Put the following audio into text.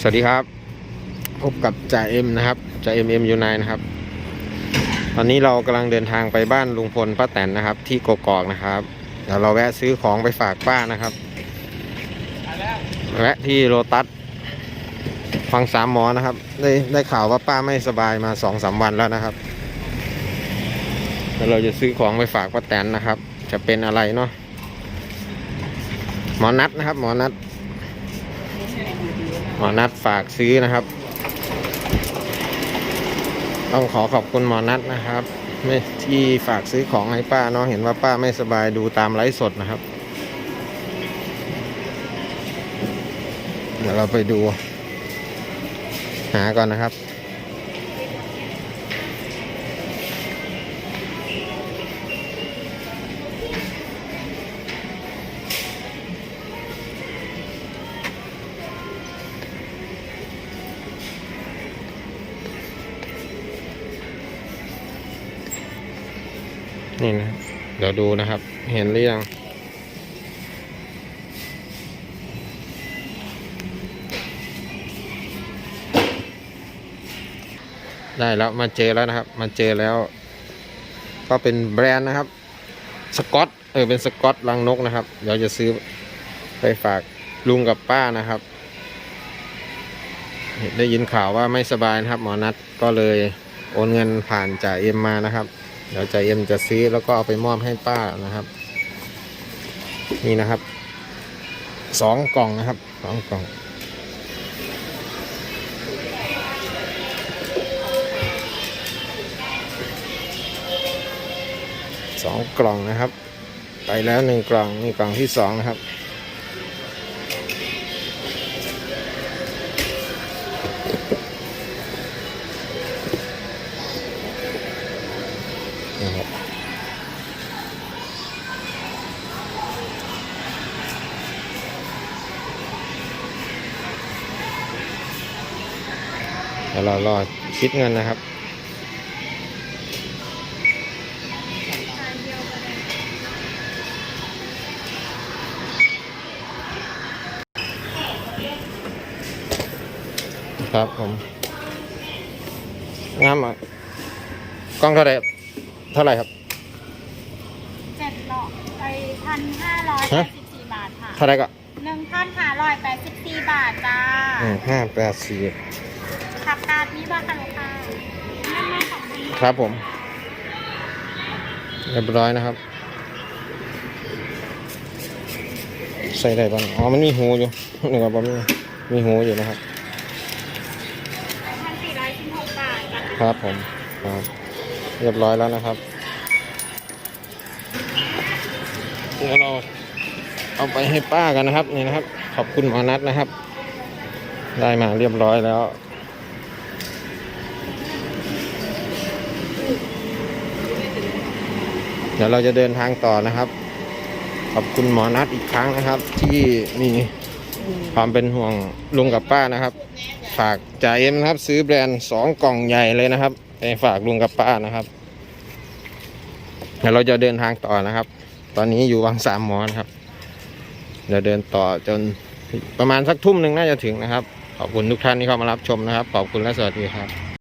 สวัสดีครับ พบกับจ่าเอ็มนะครับจ่าเอ็มเอ็มยูไนนะครับ ตอนนี้เรากำลังเดินทางไปบ้านลุงพลป้าแตนนะครับ ที่กกอกนะครับเดี๋ยวเราแวะซื้อของไปฝากป้านะครับแวะที่โลตัสฟังสามหมอนะครับ ได้ได้ข่าวว่าป้าไม่สบายมาสองสามวันแล้วนะครับแล้วเราจะซื้อของไปฝากป้าแตนนะครับ จะเป็นอะไรเนาะหมอนัดนะครับ หมอนัด หมอนัดฝากซื้อนะครับ ต้องขอขอบคุณหมอนัดนะครับที่ฝากซื้อของให้ป้าเนาะเห็นว่าป้าไม่สบายดูตามไลฟ์สดนะครับ เดี๋ยวเราไปดู หาก่อนนะครับ นี่นะเดี๋ยวดูนะครับ เห็นหรือยังได้แล้วมาเจอแล้วนะครับ มาเจอแล้ว ก็เป็นแบรนด์นะครับสกอตเออเป็นสกอตลังนกนะครับ เดี๋ยวจะซื้อไปฝากลุงกับป้านะครับ ได้ยินข่าวว่าไม่สบายนะครับ หมอนัดก็เลยโอนเงินผ่านจ่าเอ็มมานะครับ เดี๋ยวจ่าเอ็มจะซื้อแล้วก็เอาไปมอบให้ป้านะครับ นี่นะครับสองกล่องนะครับสองกล่องสองกล่องนะครับ ไปแล้วหนึ่งกล่องนี่กล่องที่สองนะครับ เดี๋ยวเรารอคิดเงินนะครับครับผมงามอะกล้องเท่าไหร่เท่าไหร่ครับเจ็ดหลอกไปพันห้าร้อยแปดสิบสี่บาทค่ะเท่าไหร่ก็หนึ่งพันห้าร้อยแปดสิบสี่บาทจ้าห้าแปดสี่ขับการ นี้บ้างค่ะลูกค้านั่นมาของคุณครับผม เรียบร้อยนะครับ ใส่ได้บ้างอ๋อมันมีหูอยู่หนึ่งกับผมมีหูอยู่นะครับพันสี่ร้อยสิบหกบาทจ้าครับผมครับเรียบร้อยแล้วนะครับเดี๋ยวเราเอาไปให้ป้ากันนะครับนี่นะครับ ขอบคุณหมอนัทนะครับ ได้มาเรียบร้อยแล้ว เดี๋ยวเราจะเดินทางต่อนะครับ ขอบคุณหมอนัทอีกครั้งนะครับ ที่มีความเป็นห่วงลุงกับป้านะครับ ฝากจ่าเอ็มนะครับ ซื้อแบรนด์สองกล่องใหญ่เลยนะครับไปฝากลุงกับป้านะครับ เดี๋ยวเราจะเดินทางต่อนะครับ ตอนนี้อยู่วังสามหมอนะครับเดี๋ยวเดินต่อจนประมาณสักทุ่มหนึ่งน่าจะถึงนะครับ ขอบคุณทุกท่านที่เข้ามารับชมนะครับ ขอบคุณและสวัสดีครับ